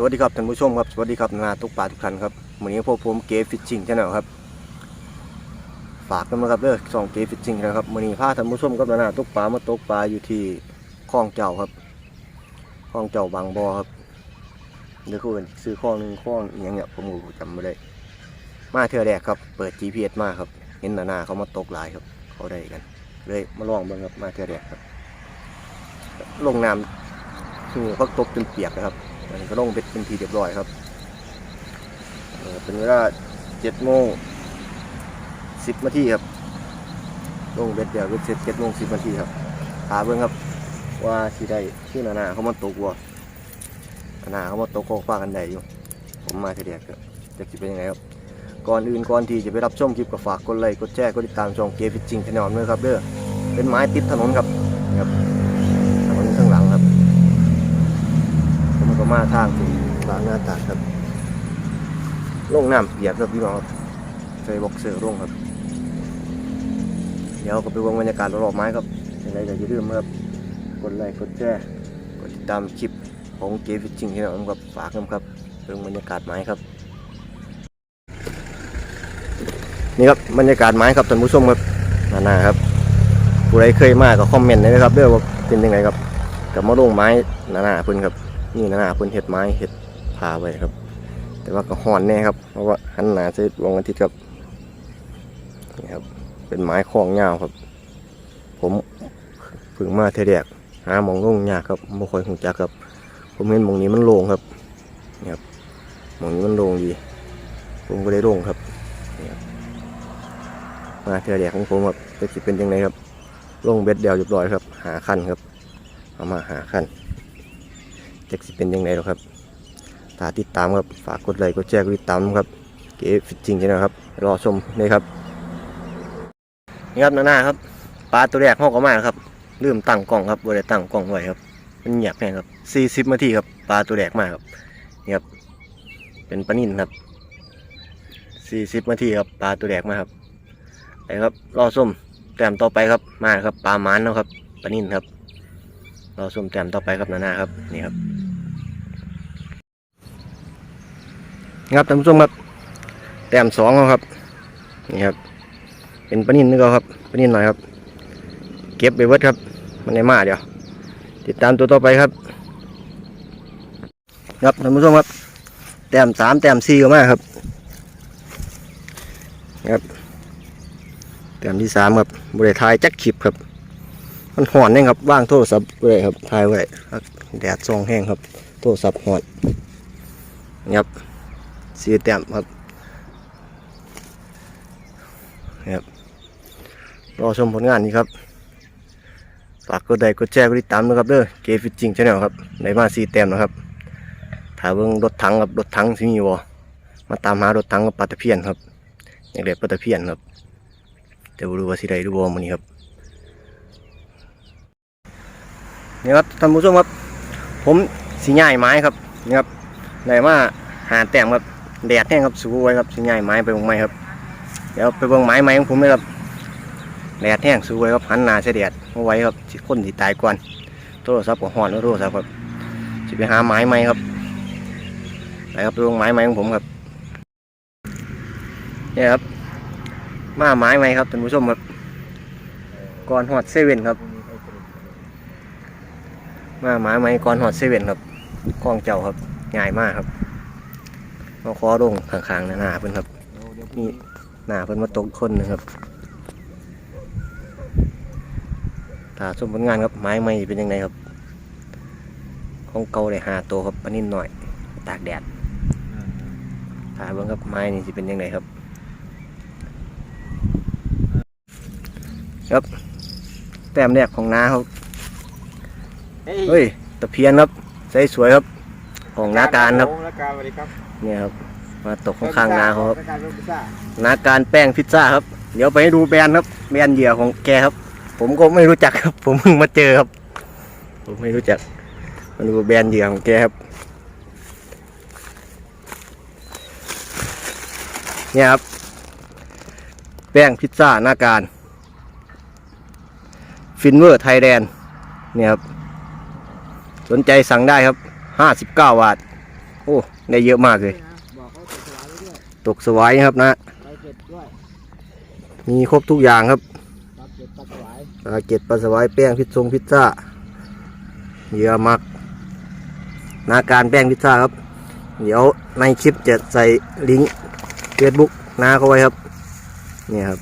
สวัสดีครับท่านผู้ชมครับสวัสดีครับนาทุกป่าทุกท่านครับวันนี้พวกผมเกฟิชชิงชาแนลครับ ฝากกันนะครับเด้อสองเกฟิชชิงนะครับวันนี้พาท่านผู้ชมกับนาทุกป่ามาตกปลาอยู่ที่คลองเจ้าครับคลองเจ้าบางบ่อครับเดี๋ยวคุณซื้อคลองหนึ่งคลองอย่างเงี้ยผมก็จำไม่ได้มาเทื่อแรกครับเปิด GPS มาครับเห็นนาเขามาตกหลายครับ เขาได้กัน เลยมาลองเบิ่งครับมาเทื่อแรกครับ ลงน้ำ คือพักตกจนเปียกนะครับมันก็ลงเบ็ดเป็นทีเรียบร้อยครับเป็นเวลาเจ็ดโมงสิบนาทีครับลงเบ็ดเดียวเบ็ดเสร็จเจ็ดโมงสิบนาทีครับหาเบิ่งครับ ว่าสิได้ชื่อนานาเขามาตกวัวนานาเขามาตกโคกฟ้ากันได้อยู่ ผมมาทีเดียวครับจะคิดเป็นยังไงครับก่อนอื่นก่อนที่จะไปรับชมคลิปก็ฝากกดไลค์กดแชร์กดติดตามช่องเกฟิชชิงแนลด้วยครับเด้อเป็นไม้ติดถนนครับครับถนนข้างหลังครับ ผ มาทางถึงร้านหน้าตาดครับลงน้ำเปียกครับพี่น้องครับใส่บ็อกเซอร์ลงครับ เดี๋ยวก็ไปวงบรรยากาศรอบๆไม้ครับยังไงก็อย่าลืมครับกดไลค์กดแชร์กดติดตามคลิปของเกฟิชชิงที่เราครับฝากครับเรื่องบรรยากาศไม้ครับนี่ครับบรรยากาศไม้ครับท่านผู้ชมครับนานาครับผู้ใดเคยมาก็คอมเมนต์ได้นะครับเด้อว่าเป็นยังไงครับกับมะลงไม้นานาเพิ่อนครับ นี่นานาเพิ่นเห็ดไม้เห็ดพาไว้ครับ แต่ว่าก็ห่อนแน่ครับ เพราะว่าหันหนาใส่ดวงอาทิตย์ครับนี่ครับ เป็นไม้คล้องยาวครับ ผมเพิ่งมาเทเดกหาหมองลงยากครับบ่ค่อยหูจักครับ ผมเห็นมองนี้มันโล่งครับนี่ครับมองนี้มันโล่งดี ผมก็ได้โล่งครับนี่ครับมาเทเดกของผมครับจะสิเป็นยังไงครับลงเบ็ดเดียวเรียบร้อยครับ หาคันครับเอามาหาคัน จะสิเป็นยังไงหรอครับถ้าติดตามครับฝากกดไลค์กดแชร์กดติดตามครับเก๋ฟิตจริงใช่ไหมครับ รอชมเลยครับนี่ครับหน้าครับปลาตัวแรกห้องก็มาครับลืมตั้งกล้องครับบริตั้งกล้องไว้ครับมันเงียบแน่ครับสี่สิบนาทีครับปลาตัวแรกมาครับนี่ครับ เป็นปลานิ่นครับสี่สิบนาทีครับปลาตัวแรกมาครับไปครับรอชมแต้มต่อไปครับมาครับปลาหมานนะครับปลานิ่นครับรอชมแต้มต่อไปครับหนานาครับนี่ครับ นี่ครับท่านผู้ชมครับแต้มสองครับนี่ครับ เป็นปนินนึกเอาครับปนินหน่อยครับ เก็บไปเวิร์ดครับ มันในมาเดี๋ยวติดตามตัวต่อไปครับครับท่านผู้ชมครับ แต้มสามแต้มสี่ก็มาครับครับแต้มที่สามครับบริทายจักขีบครับ มันห่อนเนี่ยครับว่างโทรศัพท์ไว้ครับถ่ายไว้แดดส่องแห้งครับ โทรศัพท์ห่อนครับ สีแต้มครับนี่ครับรอชมผลงานนี้ครับฝากกดไลค์กดแชร์กดติดตามนะครับเด้อเกฟิตจริงชาแนลครับในมาสีแต้มนะครับถ้าเบิ่งรถถังกับรถถังสิมีวอมาตามหารถถังกับปลาตะเพียนครับอย่ากได้ปลาตะเพียนครับแต่บ่รู้ว่าสิได้หรือมื้อนี้ครับนี่ครับท่านผู้ชมครับ ผมสีใหญ่ไม้ครับนี่ครับไหนมาหาแต้มครับ แดดแห้งครับสูไว้ครับสีใหญ่ไม้ไปวงไม้ครับ เดี๋ยวไปเบิ่งไม้ไม้ของผมเลยครับแดดแห้งสูไว้ครับหันหน้าใส่แดดเอาไว้ครับสิคนที่ตายก่อนโทรศัพท์ก็ห่อนแล้วโทรศัพท์ครับจะไปหาไม้ไม้ครับไปครับไปเบิ่งไม้ไม้ของผมครับเนี่ยครับมาไม้ไม้ครับท่านผู้ชมครับก่อนหอดเซเว่นครับ มาหมาไม้ก่อนหอดเซเว่นครับกล้องเจ้าครับง่ายมากครับ มาคอลงข้างๆหน้าเพิ่นครับนี่หน้าเพิ่นมาตกคนหนึงครับถ้าสมผลงานครับไม้ไม่เป็นยังไงครับ ของเก่าเลยหาตัวครับปานนิดหน่อย ตากแดดถ้าเบิ่งครับไม้นี่สิเป็นยังไงครับ ครับ แต้มแรกของนาเขาเฮ้ยตะเพียนครับใสสวยครับ ของนาการครับ นาการสวัสดีครับเนี่ยครับ มาตกข้างๆนาเขาครับนาการเป็นพิซซ่านาการแป้งพิซซ่าครับ เดี๋ยวไปให้ดูแบรนด์ครับ แบรนด์เหยื่อของแกครับ ผมก็ไม่รู้จักครับ ผมเพิ่งมาเจอครับ ผมไม่รู้จัก มาดูแบรนด์เหยื่อของแกครับ เนี่ยครับ แป้งพิซซ่าหน้าการฟินเวอร์ไทยแลนด์เนี่ยครับ สนใจสั่งได้ครับ 59 บาทอ้ ได้เยอะมากเลย ตกสวายครับนะ มีครบทุกอย่างครับปลาเก็บปลาสวายปลาเก็ดปลาสวายแป้งพิซซงพิซซ่าเยอะมากนาการแป้งพิซซ่าครับ เดี๋ยวในคลิปจะใส่ลิงก์เฟซบุ๊กนาเขาไว้ครับ นี่ครับ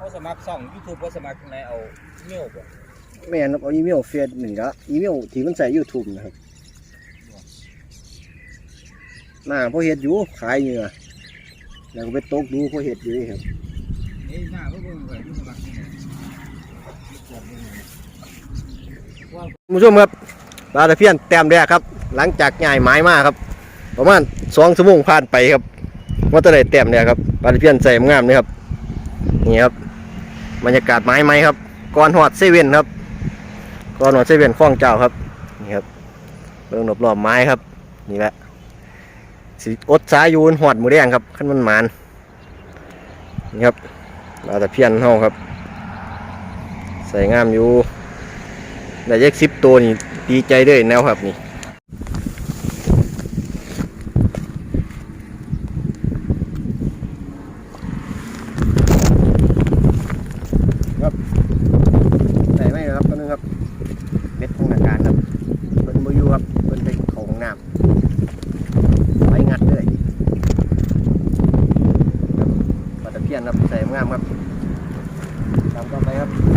เขาสมัครช่องยูทูบเขาสมัครในเอาเมี่ยวบ่แม่นครับเอาอีเมลเฟซหนึ่งละอีเมลที่มันใส่ YouTube นะครับน่าพอเห็ดอยู่ขายอยู่นะแล้วก็ไปตกดูพอเห็ดอยู่นี่ครับนี่หน้าเพิ่งเพิ่งไปสมัครนี่ไงคุณผู้ชมครับปลาตะเพียนแต้มแรกครับ หลังจากง่ายไม้มากครับ ประมาณสองชั่วโมงผ่านไปครับว่าจะได้แต้มเนี่ยครับปลาตะเพียนใส่งามเลยครับนี่ครับ บรรยากาศไม้ไหมครับก่อนหอดเซเว่นครับก่อนหอดเซเว่นคล้องเจ้าครับนี่ครับเรื่องรอบๆไม้ครับ นี่แหละสีอดสายอยูนหอดหมูแดงครับขั้นมันหมานนี่ครับปลาตะเพียนเฮาครับ ใส่งามอยู่ได้ยักสิบตัวนี่ดีใจด้วยแนวครับนี่ครับใส่ไม่ครับตัวนึงครับเม็ดทางอาการครับเป็นบอยูครับเป็นไปของน้ำไปงัดเลยครับปลาตะเพีย นครับใส่งามครับตามต่อไปครับ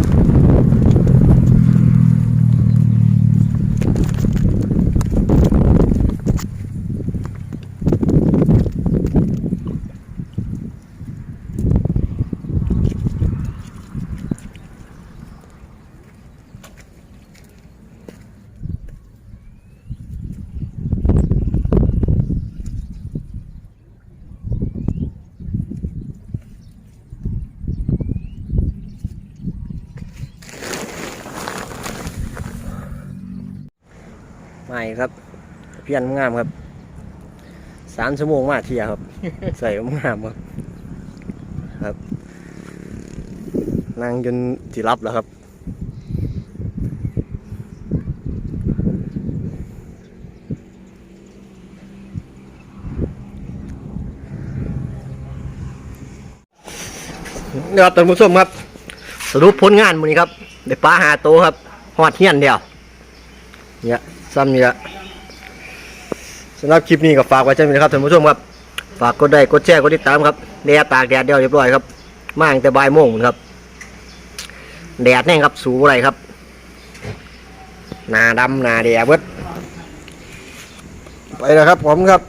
ไม่ครับ เพี้ยนงามครับสามชั่วโมงมาเทียครับ ใส่งามครับครับนั่งจนสิรับแล้วครับนี่ครับท่านผู้ชมครับ สรุปผลงานมื้อนี้ครับได้ปลาหาโตวครับหอดเฮียนเดียวเนี่ย ซ้ำนี่ละสำหรับคลิปนี้ก็ฝากไว้เช่นนี้ครับท่านผู้ชมครับ ฝากกดไลค์กดแชร์กดติดตามครับแดดตากแดดเดียวเรียบร้อยครับมาตั้งแต่บ่ายโมงครับ แดดแน่งครับสูงอะไรครับหนาดำหนาแดดเบิดไปแล้วครับผมครับ